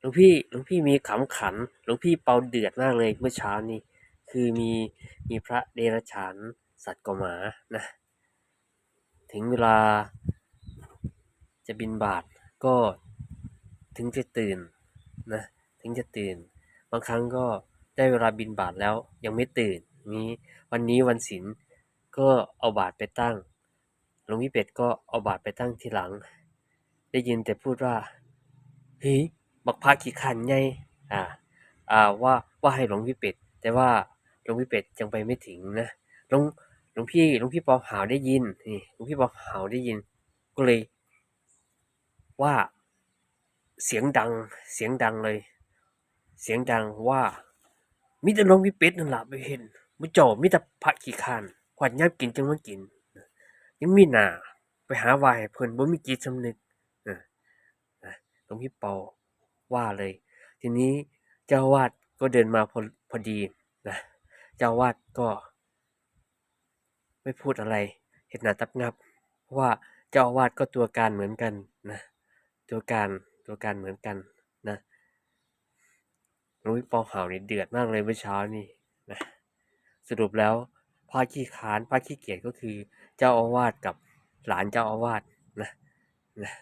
หลวงพี่หลวงพี่มีขำขันหลวงพี่เปาเดือดมากเลยเมื่อเช้านี้คือมีมีพระเดรัจฉานสัตว์กหมานะถึงเวลาจะบินบาทก็ถึงจะตื่นนะถึงจะตื่น บางครั้งก็ได้เวลาบินบาทแล้วยังไม่ตื่นนี้วันนี้วันศีลก็เอาบาทไปตั้งหลวงพี่เป็ดก็เอาบาทไปตั้งทีหลัง ได้ยินแต่พูดว่าเฮ้ย บักพาขี้ขันไงอ่าอ่าว่าว่าให้หลวงพี่เป็ด แต่ว่าหลวงพี่เป็ดยังไปไม่ถึงนะหลวงหลวงพี่หลวงพี่ปอหาวได้ยินนี่หลวงพี่ปอหาวได้ยิน ก็เลย ว่าเสียงดังเสียงดังเลย เสียงดังว่ามิต่หลวงพี่เป็ดนั่นล่ะไปเห็นมื้อเจ้ามีแต่พระขี้ข้านขวัญยามกินจังมากินยังมีหนาไปหาวาให้เพิ่นบ่มีจิตสำนึกนะนะหลวงพี่เปา ว่าเลย ทีนี้เจ้าวาดก็เดินมาพอพอดีนะเจ้าวาดก็ ไม่พูดอะไร เห็นหน้าตับงับ เพราะว่าเจ้าวาสก็ตัวการเหมือนกันนะตัวการตัวการเหมือนกันนะหลวงพี่ปอหาวนี่เดือดมากเลยเมื่อเช้านี่นะสรุปแล้วพระขี้ค้านพระขี้เกียจก็คือ เจ้าอาวาสกับหลานเจ้าอาวาสนะนะ